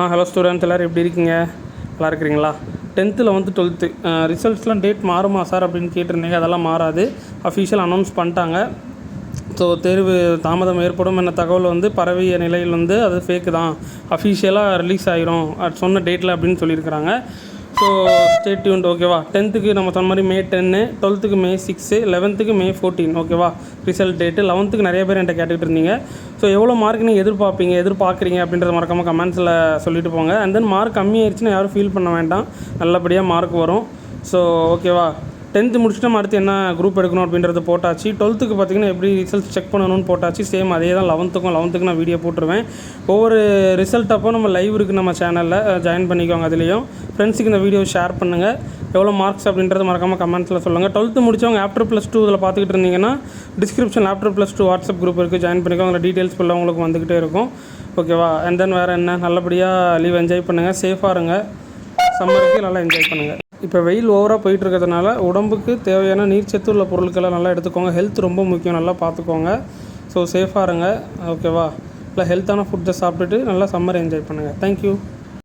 ஆ hello students எல்லோரும் எப்படி இருக்கீங்க? நல்லா இருக்கிறீங்களா? டென்த்தில் வந்து டுவெல்த்து ரிசல்ட்ஸ்லாம் டேட் மாறுமா சார் அப்படின்னு கேட்டிருந்தீங்க. அதெல்லாம் மாறாது. அஃபிஷியல் அனௌன்ஸ் பண்ணிட்டாங்க. ஸோ தேர்வு தாமதம் ஏற்படும் என்ன தகவல் வந்து பரவிய நிலையில் வந்து அது ஃபேக்கு தான். அஃபிஷியலாக ரிலீஸ் ஆகிரும் சொன்ன டேட்டில் அப்படின்னு சொல்லியிருக்கிறாங்க. ஸோ ஸ்டே டியூன்ட் ஓகேவா டென்த்துக்கு நம்ம சொன்ன மாதிரி மே டென்னு டுவெல்த்துக்கு மே சிக்ஸு லெவன்த்துக்கு மே ஃபோர்டீன் ஓகேவா ரிசல்ட் டேட்டு லெவன்த்துக்கு நிறைய பேர் என்கிட்ட கேட்டுக்கிட்டு இருந்தீங்க. ஸோ எவ்வளோ மார்க் நீங்கள் எதிர்பார்ப்பீங்க எதிர்பார்க்குறீங்க அப்படின்றத மறக்காமல் கமெண்ட்ஸில் சொல்லிட்டு போங்க. அண்ட் தென் மார்க் கம்மியாயிருச்சுன்னா யாரும் ஃபீல் பண்ண வேண்டாம். நல்லபடியாக மார்க் வரும். ஸோ ஓகேவா டென்த்து முடிச்சுட்டு நம்ம அடுத்து என்ன குரூப் எடுக்கணும் அப்படின்றத போட்டாச்சு. டுவெல்த்துக்கு பார்த்தீங்கன்னா எப்படி ரிசல்ட் செக் பண்ணணும்னு போட்டாச்சு. சேம் அதே தான் லெவன்த்துக்கும் லெவன்த்துக்கு நான் வீடியோ போட்டுருவேன். ஒவ்வொரு ரிசல்ட் அப்போ நம்ம லைவ் இருக்குது நம்ம சேனலில் ஜாயின் பண்ணிக்கோங்க அதுலேயும். ஃப்ரெண்ட்ஸுக்கு இந்த வீடியோ ஷேர் பண்ணுங்கள் எவ்வளோ மார்க்ஸ் அப்படின்றது மறக்காமல் கமெண்ட்ஸில் சொல்லுங்கள் டுவெல்த்து முடிச்சவங்க ஆஃப்டர் ப்ளஸ் டூ இதில் பார்த்துக்கிட்டு இருந்தீங்கன்னா description after plus two WhatsApp group இருக்குது ஜாயின் பண்ணிக்கோங்க. அதில் டீட்டெயில்ஸ் ஃபுல்லாக உங்களுக்கு வந்துக்கிட்டே இருக்கும். ஓகேவா அண்ட் தென் வேறு என்ன? நல்லபடியாக லீவ் என்ஜாய் பண்ணுங்கள் சேஃபாக இருங்க. சம்மருக்கு நல்லா என்ஜாய் பண்ணுங்கள் இப்போ வெயில் ஓவராக போயிட்டு இருக்கிறதுனால உடம்புக்கு தேவையான நீர்ச்சத்து உள்ள பொருட்களை நல்லா எடுத்துக்கோங்க. ஹெல்த் ரொம்ப முக்கியம். நல்லா பார்த்துக்கோங்க. ஸோ சேஃபாக இருங்க. ஓகேவா நல்லா ஹெல்த்தான ஃபுட்டை சாப்பிட்டுட்டு நல்லா சம்மர் என்ஜாய் பண்ணுங்கள் தேங்க்யூ